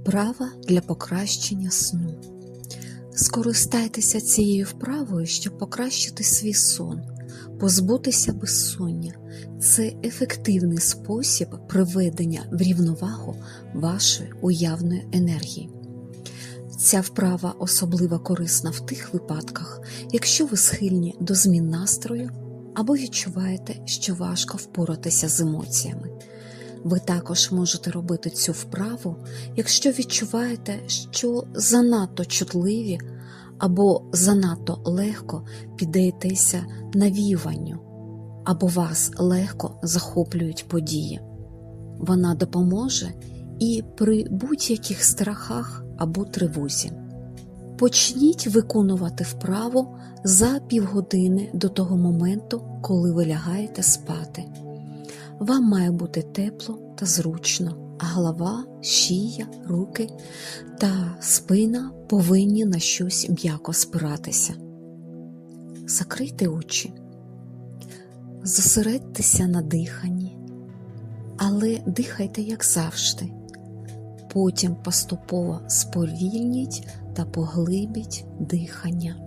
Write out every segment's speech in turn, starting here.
Вправа для покращення сну. Скористайтеся цією вправою, щоб покращити свій сон, позбутися безсоння. Це ефективний спосіб приведення в рівновагу вашої уявної енергії. Ця вправа особливо корисна в тих випадках, якщо ви схильні до змін настрою або відчуваєте, що важко впоратися з емоціями. Ви також можете робити цю вправу, якщо відчуваєте, що занадто чутливі або занадто легко піддаєтеся навіюванню, або вас легко захоплюють події. Вона допоможе і при будь-яких страхах або тривозі. Почніть виконувати вправу за півгодини до того моменту, коли ви лягаєте спати. Вам має бути тепло та зручно, а голова, шия, руки та спина повинні на щось м'яко спиратися. Закрийте очі, зосередьтеся на диханні, але дихайте як завжди. Потім поступово сповільніть та поглибіть дихання.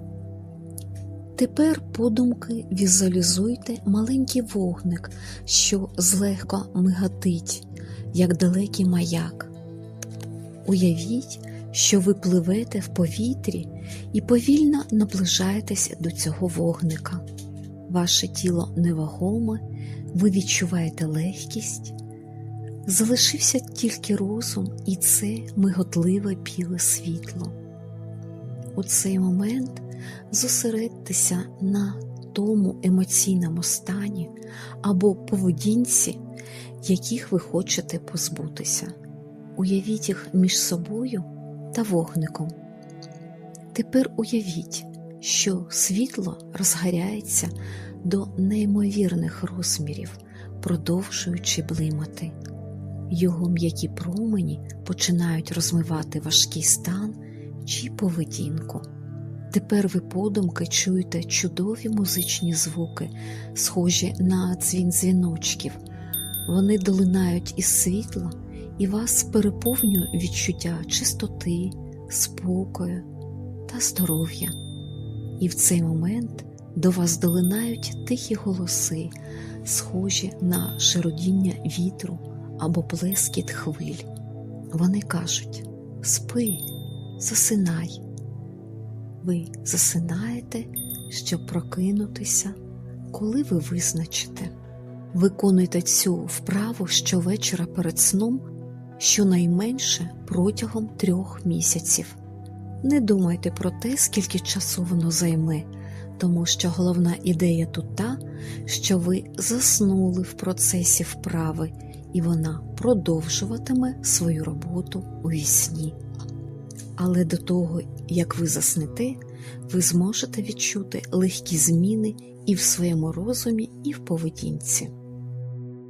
Тепер подумки візуалізуйте маленький вогник, що злегка мигатить, як далекий маяк. Уявіть, що ви пливете в повітрі і повільно наближаєтесь до цього вогника. Ваше тіло невагоме, ви відчуваєте легкість. Залишився тільки розум і це миготливе біле світло. У цей момент зосередьтеся на тому емоційному стані або поведінці, яких ви хочете позбутися. Уявіть їх між собою та вогником. Тепер уявіть, що світло розгоряється до неймовірних розмірів, продовжуючи блимати. Його м'які промені починають розмивати важкий стан чи поведінку. Тепер ви подумки чуєте чудові музичні звуки, схожі на дзвін дзвіночків. Вони долинають із світла і вас переповнює відчуття чистоти, спокою та здоров'я. І в цей момент до вас долинають тихі голоси, схожі на широдіння вітру або плескіт хвиль. Вони кажуть: спи, засинай. Ви засинаєте, щоб прокинутися, коли ви визначите. Виконуйте цю вправу щовечора перед сном щонайменше протягом трьох місяців. Не думайте про те, скільки часу воно займе, тому що головна ідея тут та, що ви заснули в процесі вправи, і вона продовжуватиме свою роботу у вісні. Але до того, як ви заснете, ви зможете відчути легкі зміни і в своєму розумі, і в поведінці.